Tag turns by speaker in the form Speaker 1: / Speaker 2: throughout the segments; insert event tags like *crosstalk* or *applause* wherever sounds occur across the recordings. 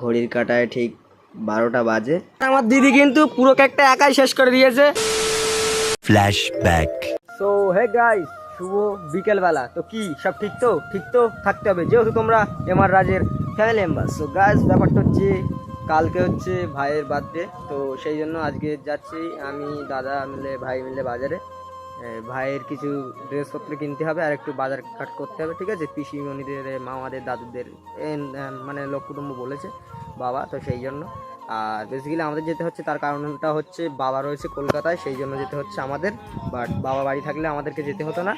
Speaker 1: ঘড়ির কাটায় ঠিক বারোটা বাজে।
Speaker 2: আমার দিদি কিন্তু পুরো কেকটা একাই শেষ করে দিয়েছে।
Speaker 3: Flashback.
Speaker 2: সো হে গাইস শুভ বিকেলবেলা। তো কি সব ঠিক তো? ঠিক তো? থাকতে হবে। যেহেতু তোমরা এমআর রাজের ফ্যামিলি মেম্বার সো গাইস ব্যাপারটা হচ্ছে কালকে হচ্ছে ভাইয়ের বার্থডে তো সেই জন্য আজকে যাচ্ছি আমি দাদা মিলে ভাই মিলে বাজারে। ভাইয়ের কিছু ড্রেসপত্র কিনতে হবে আর একটু বাজার ঘাট করতে হবে, ঠিক আছে? পিসিমণিদের, মামাদের, দাদুদের মানে লোক কুটুম্ব বলেছে, বাবা, তো সেই জন্য। আর বেসিক্যালি আমাদের যেতে হচ্ছে, তার কারণটা হচ্ছে বাবা রয়েছে কলকাতায়, সেই জন্য যেতে হচ্ছে আমাদের। বাট বাবা বাড়ি থাকলে আমাদেরকে যেতে হতো না।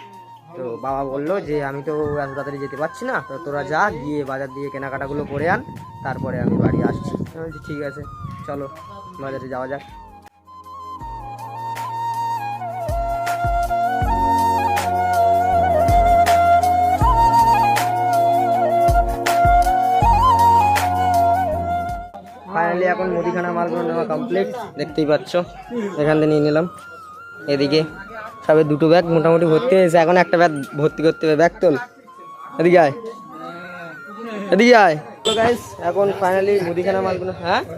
Speaker 2: তো বাবা বলল যে, আমি তো এত তাড়াতাড়ি যেতে পারছি না, তো তোরা যা, গিয়ে বাজার দিয়ে কেনাকাটাগুলো করে আন, তারপরে আমি বাড়ি আসছি। ঠিক আছে, চলো, বাজারে যাওয়া যাক। ফাইনালি এখন মুদিখানা মালগুলো নেওয়া কমপ্লিট দেখতেই পাচ্ছ, এখান থেকে নিয়ে নিলাম। এদিকে সবে দুটো ব্যাগ মোটামুটি ভর্তি হয়েছে। এখন একটা ব্যাগ ভর্তি করতে হবে। ব্যাগ তোল। এদিকে আয়। এদিকে আয়। তো গাইস এখন ফাইনালি মুদিখানা মালগুলো হ্যাঁ? *laughs*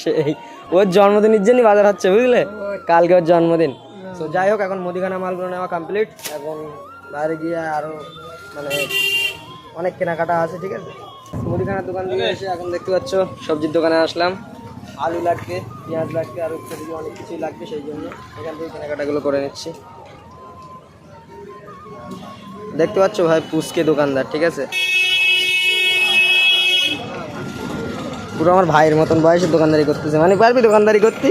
Speaker 2: সেই। ওর জন্মদিনের জন্যই বাজার হচ্ছে, বুঝলে? কালকে ওর জন্মদিন। তো যাই হোক, এখন মুদিখানা মালগুলো নেওয়া কমপ্লিট এখন বাইরে গিয়ে আরও মানে অনেক কেনাকাটা আছে, ঠিক আছে? মুদিখানার দোকান থেকে এসে এখন দেখতে পাচ্ছ, সবজির দোকানে আসলাম। আলু লাগবে, পেঁয়াজ লাগবে আর দিকে অনেক কিছুই লাগবে সেই জন্য। এখান থেকে কেনাকাটাগুলো করে নিচ্ছি। দেখতে পাচ্ছ ভাই, পুচকে দোকানদার, ঠিক আছে? পুরো আমার ভাইয়ের মতন বয়সে দোকানদারি করতেছে। মানে পারবি দোকানদারি করতে?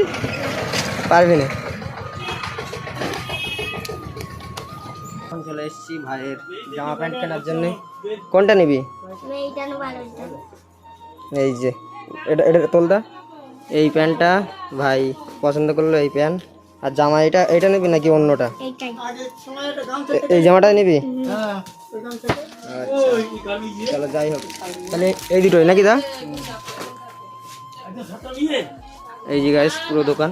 Speaker 2: পারবি না। এসেছি ভাইয়ের জামা প্যান্ট কেনার জন্য। কোনটা নিবি? এই যে, এটা এটা তোলদা এই প্যান্টটা ভাই পছন্দ করল এই প্যান্ট। আর জামা এটা এটা নিবি নাকি অন্যটা? এই জামাটা নিবি? আচ্ছা চলো যাই হোক। তাহলে এই দুটোই, নাকি দা? এই যে গাইস পুরো দোকান।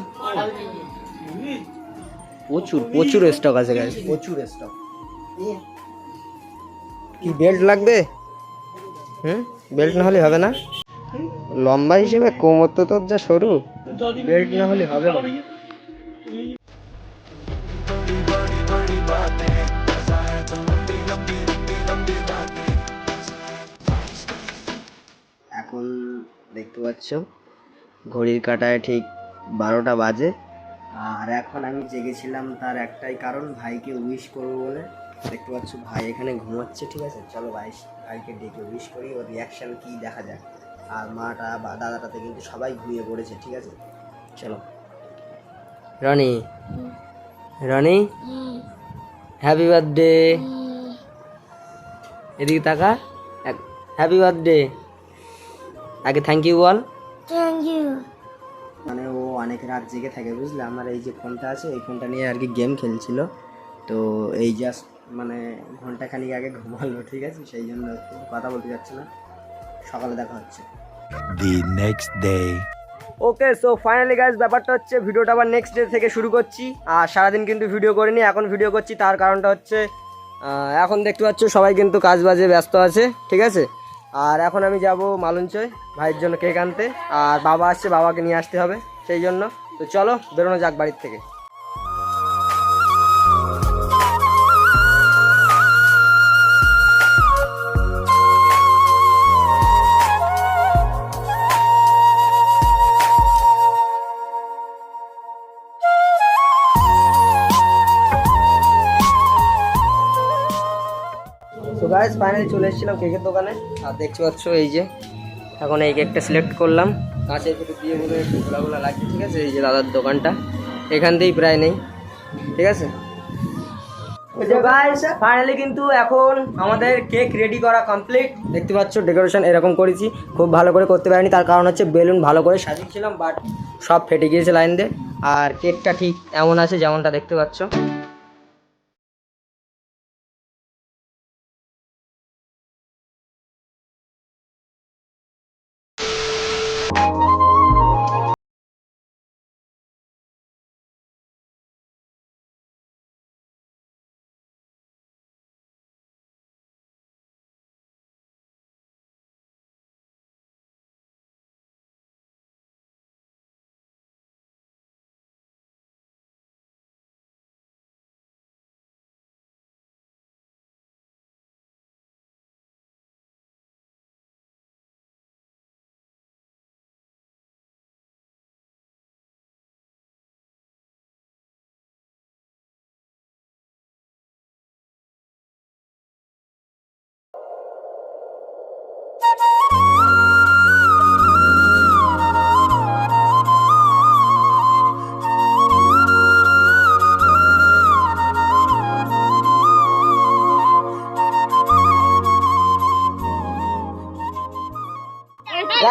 Speaker 2: প্রচুর প্রচুর স্টক আছে গাইস প্রচুর স্টক কি বেল্ট লাগবে? হুম? বেল্ট না হলে হবে না? লম্বা হিসেবে কোমর তো তোর যা সরু। বেল্ট না হলে হবে না। এখন দেখতে পাচ্ছ, ঘড়ির কাটায় ঠিক বারোটা বাজে। আর এখন আমি জেগেছিলাম তার একটাই কারণ, ভাইকে উইশ করব বলে। দেখতে পাচ্ছ ভাই এখানে ঘুমাচ্ছে ঠিক আছে? চলো ভাই ভাইকে ডেকে উইশ করি ওর রিয়াকশান কী দেখা যাক। আর মাটা বা দাদাটাতে কিন্তু সবাই ঘুমিয়ে পড়েছে ঠিক আছে? চলো। রনি? রনি? হ্যাপি বার্থডে এদিকে তাকা। হ্যাপি বার্থডে আগে থ্যাংক ইউ বল। থ্যাংক ইউ মানে ও অনেক রাত জেগে থাকে বুঝলে? আমার এই যে ফোনটা আছে এই ফোনটা নিয়ে আর কি গেম খেলছিল। তো এই জাস্ট মানে ঘণ্টা খানিক আগে ঘুমালো ঠিক আছে? সেই জন্য কথা বলতে যাচ্ছে না। সকালে দেখা হচ্ছে।
Speaker 3: The next day.
Speaker 2: Okay so finally guys ব্যাপারটা হচ্ছে ভিডিওটা আবার নেক্সট ডে থেকে শুরু করছি। আর সারাদিন কিন্তু ভিডিও করিনি এখন ভিডিও করছি। তার কারণটা হচ্ছে এখন দেখতে পাচ্ছ সবাই কিন্তু কাজ বাজে ব্যস্ত আছে ঠিক আছে? আর এখন আমি যাব মালঞ্চয় ভাইয়ের জন্য কেক আনতে। আর বাবা আসছে বাবাকে নিয়ে আসতে হবে সেই জন্য। তো চলো বেরোনো যাক বাড়ির থেকে। গাইজ ফাইনালি চলে এসেছিলাম কেকের দোকানে। আর দেখতে পাচ্ছ এই যে এখন এই কেকটা সিলেক্ট করলাম। কাঁচের ভেতর দিয়ে বলে একটু ঘোলাগুলা লাগছে ঠিক আছে? এই যে দাদার দোকানটা এখান থেকেই প্রায় নেই ঠিক আছে? ফাইনালি কিন্তু এখন আমাদের কেক রেডি করা কমপ্লিট দেখতে পাচ্ছ ডেকোরেশন এরকম করেছি খুব ভালো করে করতে পারিনি তার কারণ হচ্ছে বেলুন ভালো করে সাজিয়েছিলাম বাট সব ফেটে গিয়েছে লাইন দিয়ে। আর কেকটা ঠিক এমন আছে যেমনটা দেখতে পাচ্ছ।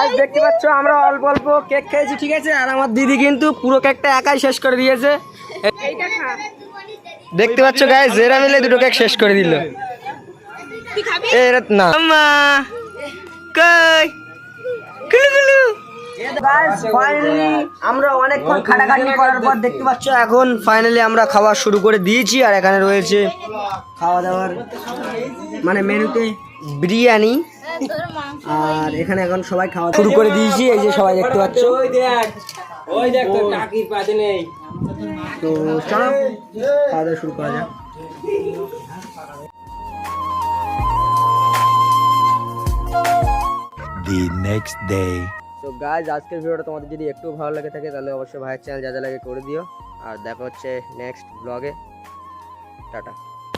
Speaker 2: গাইস দেখতে পাচ্ছ আমরা অল্প অল্প কেক খেয়েছি ঠিক আছে? আর আমার দিদি কিন্তু পুরো কেকটা একাই শেষ করে দিয়েছে। দেখতে পাচ্ছ গাইস জেরা মিলে দুটো কেক শেষ করে দিল। এরা না। কই? কুলু কুলু ফাইনালি আমরা অনেকক্ষণ খাটাখাটি করার পর দেখতে পাচ্ছ এখন ফাইনালি আমরা খাওয়া শুরু করে দিয়েছি আর এখানে রয়েছে খাওয়া দাওয়ার মানে মেনুতে বিরিয়ানি আর এখানে এখন সবাই খাওয়া শুরু করে দিয়েছি এই যে সবাই দেখতে পাচ্ছ। তো চলো খাওয়া দাওয়া শুরু করা যাক।
Speaker 3: The next day.
Speaker 2: তো গাইজ আজকের ভিডিওটা তোমাদের যদি একটু ভালো লাগে থাকে তাহলে অবশ্যই ভাইয়ের চ্যানেল যা যা লাগে করে দিও। আর দেখা হচ্ছে নেক্সট ব্লগে টাটা।